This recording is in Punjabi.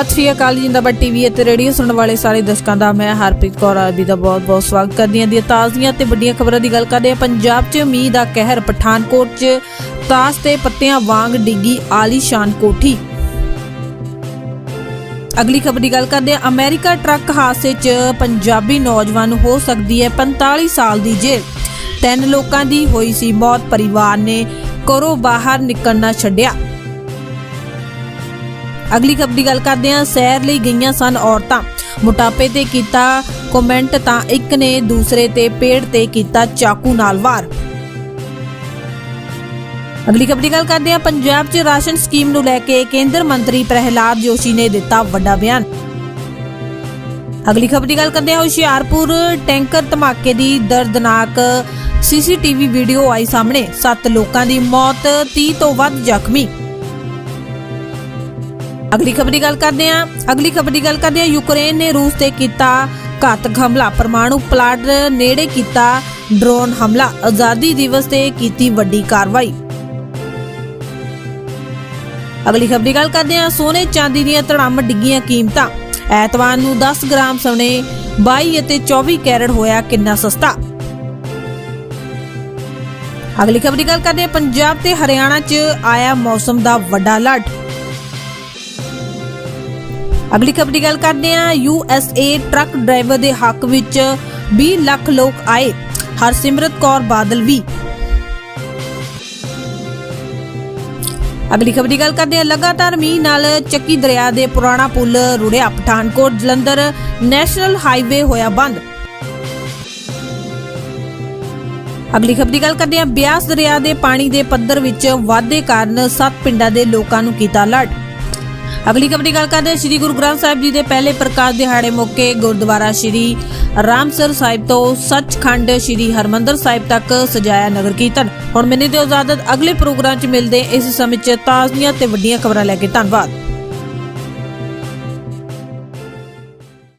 ਸਤਿ ਸ਼੍ਰੀ ਅਕਾਲ ਜਿੰਦਾਬਾਦ ਟੀਵੀ ਅਤੇ ਰੇਡੀਓ ਸੁਣਨ ਵਾਲੇ ਸਾਰੇ ਦਰਸ਼ਕਾਂ ਦਾ, ਮੈਂ ਹਰਪ੍ਰੀਤ ਕੌਰ ਆਦਿ ਦਾ ਬਹੁਤ-ਬਹੁਤ ਸਵਾਗਤ ਕਰਦੀ ਹਾਂ। ਦੀਆਂ ਤਾਜ਼ੀਆਂ ਤੇ ਵੱਡੀਆਂ ਖਬਰਾਂ ਦੀ ਗੱਲ ਕਰਦੇ ਹਾਂ। ਪੰਜਾਬ 'ਚ ਮੀਂਹ ਦਾ ਕਹਿਰ ਪਠਾਨਕੋਟ 'ਚ, ਤਾਸ ਤੇ ਪੱਤਿਆਂ ਵਾਂਗ ਡਿੱਗੀ ਆਲੀਸ਼ਾਨ ਕੋਠੀ। ਅਗਲੀ ਖਬਰ ਦੀ ਗੱਲ ਕਰਦੇ ਹਾਂ। ਅਮਰੀਕਾ ਟਰੱਕ ਹਾਦਸੇ 'ਚ ਪੰਜਾਬੀ ਨੌਜਵਾਨ ਨੂੰ ਹੋ ਸਕਦੀ ਹੈ 45 ਸਾਲ ਦੀ ਜੇਲ੍ਹ। ਤਿੰਨ ਲੋਕਾਂ ਦੀ ਹੋਈ ਸੀ ਮੌਤ, ਪਰਿਵਾਰ ਨੇ ਘਰੋਂ ਬਾਹਰ ਨਿਕਲਣਾ ਛੱਡਿਆ। ਅਗਲੀ ਖਬਰ ਦੀ ਗੱਲ ਕਰਦੇ ਹਾਂ। ਸੈਰ ਲਈ ਗਈਆਂ ਸਨ ਔਰਤਾਂ। ਮੋਟਾਪੇ ਤੇ ਕੀਤਾ ਕਮੈਂਟ ਤਾਂ ਇੱਕ ਨੇ, ਦੂਸਰੇ ਤੇ ਪੇੜ ਤੇ ਕੀਤਾ ਚਾਕੂ ਨਾਲ ਵਾਰ। ਅਗਲੀ ਖਬਰ ਦੀ ਗੱਲ ਕਰਦੇ ਹਾਂ। ਪੰਜਾਬ 'ਚ ਰਾਸ਼ਨ ਸਕੀਮ ਨੂੰ ਲੈ ਕੇ ਕੇਂਦਰ ਮੰਤਰੀ ਪ੍ਰਹਿਲਾਦ ਜੋਸ਼ੀ ਨੇ ਦਿੱਤਾ ਵੱਡਾ ਬਿਆਨ। ਅਗਲੀ ਖਬਰ ਦੀ ਗੱਲ ਕਰਦੇ ਹਾਂ। ਹੁਸ਼ਿਆਰਪੁਰ ਟੈਂਕਰ ਧਮਾਕੇ ਦੀ ਦਰਦਨਾਕ ਸੀਸੀਟੀਵੀ ਵੀਡੀਓ ਆਈ ਸਾਹਮਣੇ। 7 ਲੋਕਾਂ ਦੀ ਮੌਤ 30 ਤੋਂ ਵੱਧ ਜ਼ਖਮੀ। ਅਗਲੀ ਖਬਰ ਦੀ ਗੱਲ ਕਰਦੇ ਹਾਂ। ਅਗਲੀ ਖਬਰ ਦੀ ਗੱਲ ਕਰਦੇ ਹਾਂ। ਯੂਕਰੇਨ ਨੇ ਰੂਸ ਤੇ ਕੀਤਾ ਘਾਤਕ ਹਮਲਾ। ਪਰਮਾਣੂ ਪਲਾਟ ਨੇੜੇ ਕੀਤਾ ਡਰੋਨ ਹਮਲਾ। ਆਜ਼ਾਦੀ ਦਿਵਸ ਤੇ ਕੀਤੀ ਵੱਡੀ ਕਾਰਵਾਈ। ਅਗਲੀ ਖਬਰ ਦੀ ਗੱਲ ਕਰਦੇ ਹਾਂ। ਸੋਨੇ ਚਾਂਦੀ ਦੀਆਂ ਧੜਾਮ ਡਿੱਗੀਆਂ ਕੀਮਤਾਂ। ਐਤਵਾਰ ਨੂੰ 10 ਗ੍ਰਾਮ ਸੋਨੇ 22 ਅਤੇ 24 ਕੈਰਟ ਹੋਇਆ ਕਿੰਨਾ ਸਸਤਾ? ਅਗਲੀ ਖਬਰ ਦੀ ਗੱਲ ਕਰਦੇ ਹਾਂ। ਪੰਜਾਬ ਤੇ ਹਰਿਆਣਾ 'ਚ ਆਇਆ ਮੌਸਮ ਦਾ ਵੱਡਾ ਅਲਰਟ। ਅਗਲੀ ਖਬਰ ਦੀ ਗੱਲ ਕਰਦੇ ਹਾਂ। ਏ ਟਰੱਕ ਡਰਾਈਵਰ ਦੇ ਹੱਕ ਵਿੱਚ 20 ਲੱਖ ਲੋਕ ਆਏ। ਹਰਸਿਮਰਤ ਕੌਰ ਬਾਦਲ ਵੀ। ਅਗਲੀ ਖਬਰ ਦੀ ਗੱਲ ਕਰਦੇ ਹਾਂ। ਲਗਾਤਾਰ ਮੀਂਹ ਨਾਲ ਚੱਕੀ ਦਰਿਆ ਦੇ ਪੁਰਾਣਾ ਪੁਲ ਰੁੜਿਆ। ਪਠਾਨਕੋਟ, ਜਲੰਧਰ ਨੈਸ਼ਨਲ ਹਾਈਵੇ ਹੋਇਆ ਬੰਦ। ਅਗਲੀ ਖਬਰ ਦੀ ਗੱਲ ਕਰਦੇ ਹਾਂ। ਬਿਆਸ ਦਰਿਆ ਦੇ ਪਾਣੀ ਦੇ ਪੱਧਰ ਵਿੱਚ ਵਾਧੇ ਕਾਰਨ ਸੱਤ ਪਿੰਡਾਂ ਦੇ ਲੋਕਾਂ ਨੂੰ ਕੀਤਾ ਅਲਰਟ। ਅਗਲੀ ਖਬਰ ਦੀ ਗੱਲ ਕਰਦੇ ਹਾਂ। ਸ੍ਰੀ ਗੁਰੂ ਗ੍ਰੰਥ ਸਾਹਿਬ ਜੀ ਦੇ ਪਹਿਲੇ ਪ੍ਰਕਾਸ਼ ਦਿਹਾੜੇ ਮੌਕੇ ਗੁਰਦੁਆਰਾ ਸ੍ਰੀ ਰਾਮਸਰ ਸਾਹਿਬ ਤੋਂ ਸੱਚਖੰਡ ਸ੍ਰੀ ਹਰਮੰਦਰ ਸਾਹਿਬ ਤੱਕ ਸਜਾਇਆ ਨਗਰ ਕੀਰਤਨ। ਹੁਣ ਮੈਨੂੰ ਦਿਓ ਇਜਾਜ਼ਤ। ਅਗਲੇ ਪ੍ਰੋਗਰਾਮ 'ਚ ਮਿਲਦੇ ਇਸ ਸਮੇਂ 'ਚ ਤਾਜ਼ੀਆਂ ਤੇ ਵੱਡੀਆਂ ਖਬਰਾਂ ਲੈ ਕੇ ਧੰਨਵਾਦ।